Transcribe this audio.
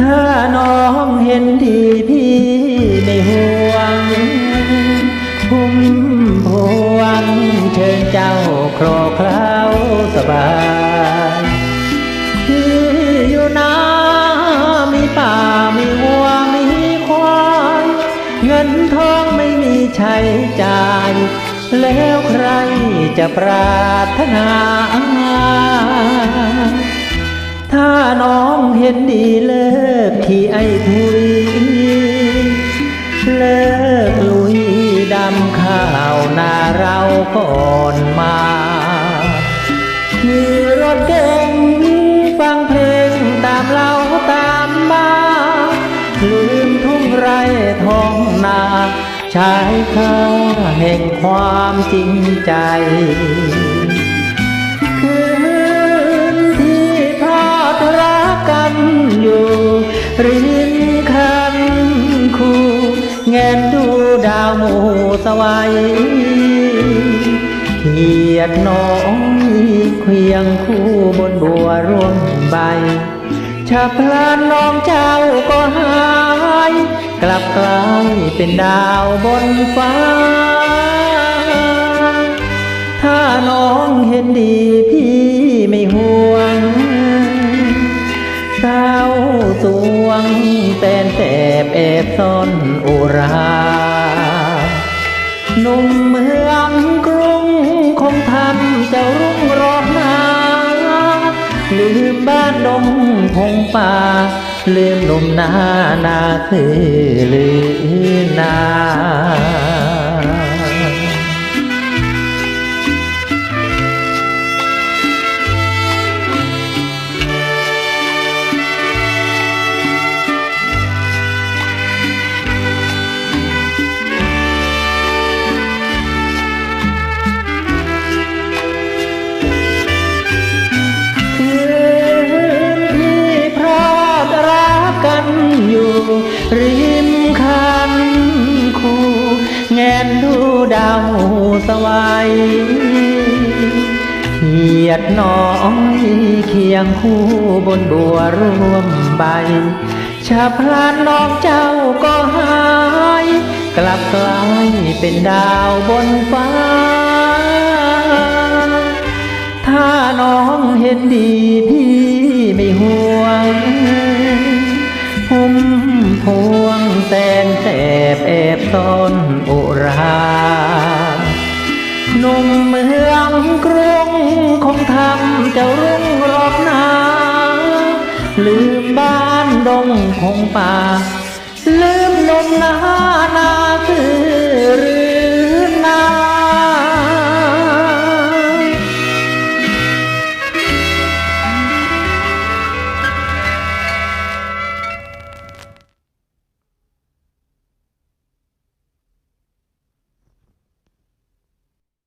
ถ้าน้องเห็นดีพี่ไม่ห่วง พุ่มพวงเชิญเจ้าครเคล้าสบายที่อยู่นามีป่ามีวัวมีควายเงินทองไม่มีใช้จ่าย แล้วใครจะปรารถนาถ้าน้องเห็นดีเล ลุยเลิกลุยดำข้าวนาเราก่อนมาขี่รถเก่งฟังเพลงตามเราตามมาลืมทุ่งไรท้องนาชายค่าแห่งความจริงใจคืนที่ทอดรักกันอยู่ริมคันคู แงนดูดาวหมู่สวัยเขียดน้อยเคียงคู่บนบัวร่วงใบชาพลานน้องเจ้าก็หาย กลับกลายเป็นดาวบนฟ้า ถ้าน้องเห็นดีพี่ไม่ห่วงสาสวงแตนแส บแอบซ่อนอุราหนุ่มเมืองกรุงคงทำเจ้ารุ่งรอบนาลืมบ้านดงพงป่า ลืมหนุ่มนานาคือลือนา สวัยเขียดน้อยเคียงคู่บนบัวร่วมใบ ชาพลานน้องเจ้าก็หาย กลับกลายเป็นดาวบนฟ้า ถ้าน้องเห็นดีพี่ไม่ห่วงพุ่มพวงแสนแสบแอบซ่อนอุ จะรุ่งรอบนาลืมบ้านดงคงป่า ลืมนมนานาคือหนา